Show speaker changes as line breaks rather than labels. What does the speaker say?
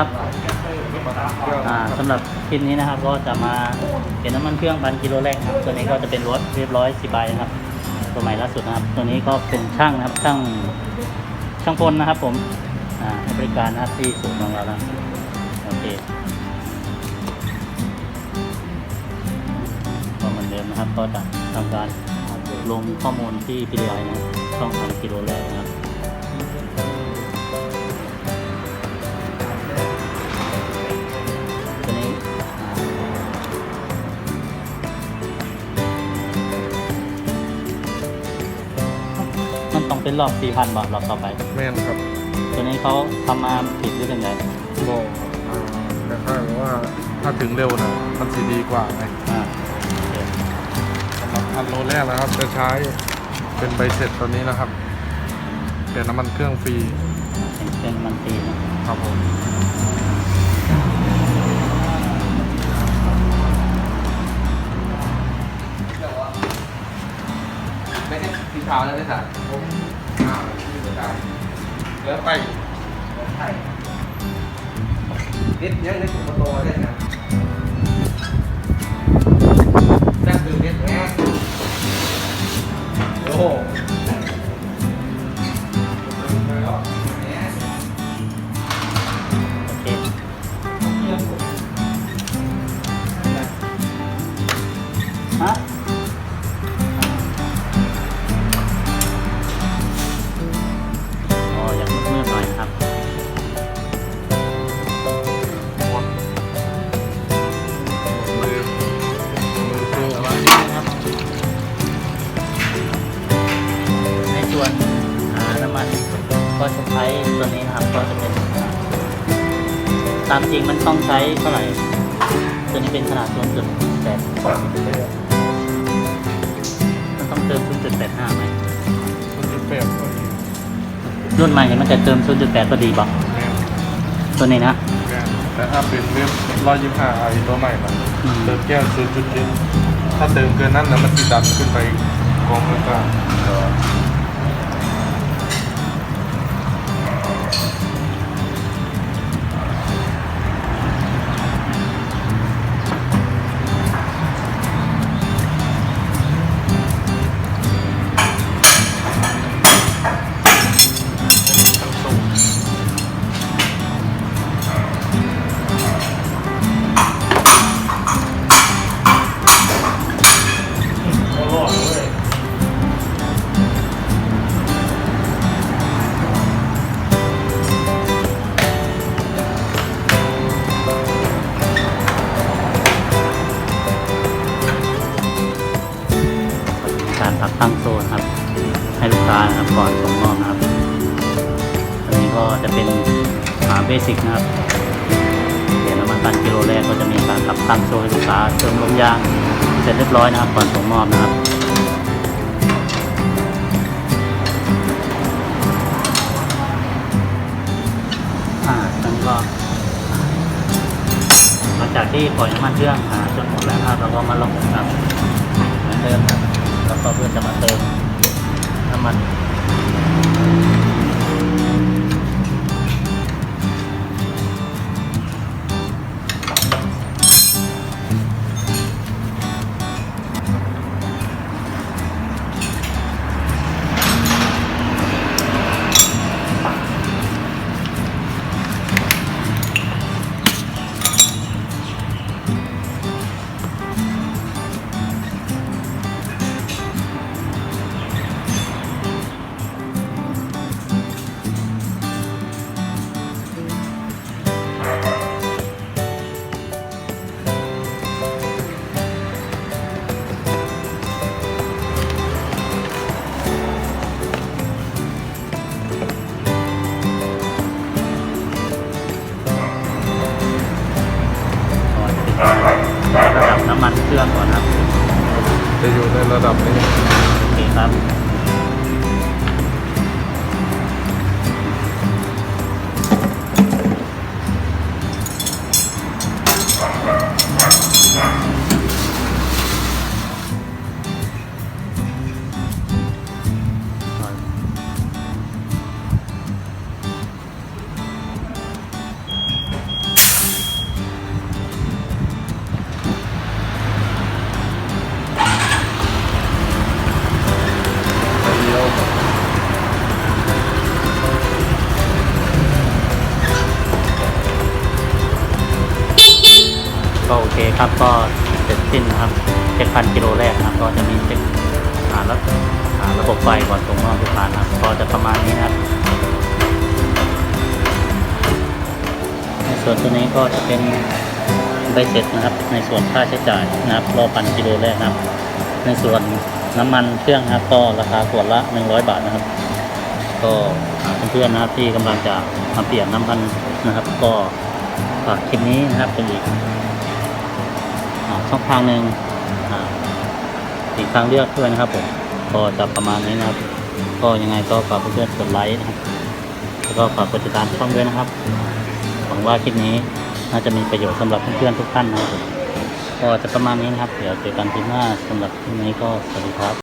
ครับอ่าสำหรับคลิปนี้นะครับก็จะมาเปลี่ยนน้ำมันเครื่องพันกิโลแรกครับตัวนี้ก็จะเป็นรถเรียบร้อยสิบใบนะครับตัวใหม่ล่าสุดนะครับ ตัวนี้ก็เป็นช่างนะครับช่างช่างพลนะครับ ผมอ่าให้บริการนะครับที่ศูนย์ของเรานะโอเคก็เหมือนเดิมนะครับ ก็จะทำการลงข้อมูลที่ PDI นะช่องพันกิโลแรกนะครับ ต้องเป็นรอบ4,000บาทรอบต่อไป
แม่นครับ
ตัวนี้เขาทำมาผิดหรือเป็นไง
บอกอ่าคล้ายๆว่าถ้าถึงเร็วนะมันสิดีกว่าไง
อ่าโอเค
สำหรับพันโลแรกนะครับ จะใช้เป็นใบเสร็จตัวนี้นะครับเปลี่ยนน้ำมันเครื่องฟรี
เป็นเครื่องมันตีนะครับ
ผม
พี่ช่สีขาวนะพี่สาวผมอ้าสีขาวเหลือไปใช่นิดยังนิดผมโตเลยนะ นี้นะ
ครับก็จะเป็นตามจริงมันต้องใช้เท่าไหร่ตัวนี้เป็นขนาด0.8มันต้องเติม0.85ไหม
มันจะเปรียบก็ดี
รุ่นใหม่เนี่ยมันจะเติม0.8ก็ดีป่ะ
แม่น
ตัวนี้นะ
แม่นแต่ถ้าเป็นเว็บร้อยยี่ห้าไอตัวใหม่มัน
อืม
เติมแก้วศูนย์จุดเจ็ดถ้าเติมเกินนั้นนะมันจะดันขึ้นไปกองแล้วก็เดี๋ยว
การพักตั้งโซนครับ ให้ลูกค้านะครับก่อนส่งมอบนะครับอันนี้ก็จะเป็นหาเบสิกนะครับเดี๋ยวน้ำมันพันกิโลแรกก็จะมีการปรับตั้งโซนให้ลูกค้าเติมลมยางเสร็จเรียบร้อยนะครับ ก่อนส่งมอบนะครับอ่านั้นก็หลังจากที่ปล่อยน้ำมันเครื่องอ่าจนหมดแล้วนะครับเราก็มาลงครับเหมือนเดิมครับ แล้วก็เพื่อจะมาเติมน้ำมัน จะอ
ยู่ในระดับนี้
โอเคครับ ครับ ก็เสร็จสิ้นนะครับเช็คพันกิโลแรกนะครับ ก็จะมีเช็คหาระหาระบบไฟก่อนส่งมอบลูกค้านะครับ ก็จะประมาณนี้นะครับในส่วนตัวนี้ก็จะเป็นใบเสร็จนะครับ ในส่วนค่าใช้จ่ายนะครับรอบพันกิโลแรกนะครับ ในส่วนน้ำมันเครื่องนะครับก็ราคาขวดละ 100 บาทนะครับ ก็เพื่อนๆนะครับที่กำลังจะมาเปลี่ยนน้ำพันนะครับ ก็ฝากคลิปนี้นะครับเป็นอีก ช่องทางหนึ่งอ่าอีกทางเลือกด้วยนะครับผมก็จะประมาณนี้นะครับ ก็ยังไงก็ฝากเพื่อนๆกดไลค์นะครับแล้วก็ฝากกดติดตามช่องด้วยนะครับหวังว่าคลิปนี้น่าจะมีประโยชน์สำหรับเพื่อนๆทุกท่านนะครับก็จะประมาณนี้นะครับ เดี๋ยวเจอกันคลิปหน้าสำหรับคลิปนี้ก็สวัสดีครับ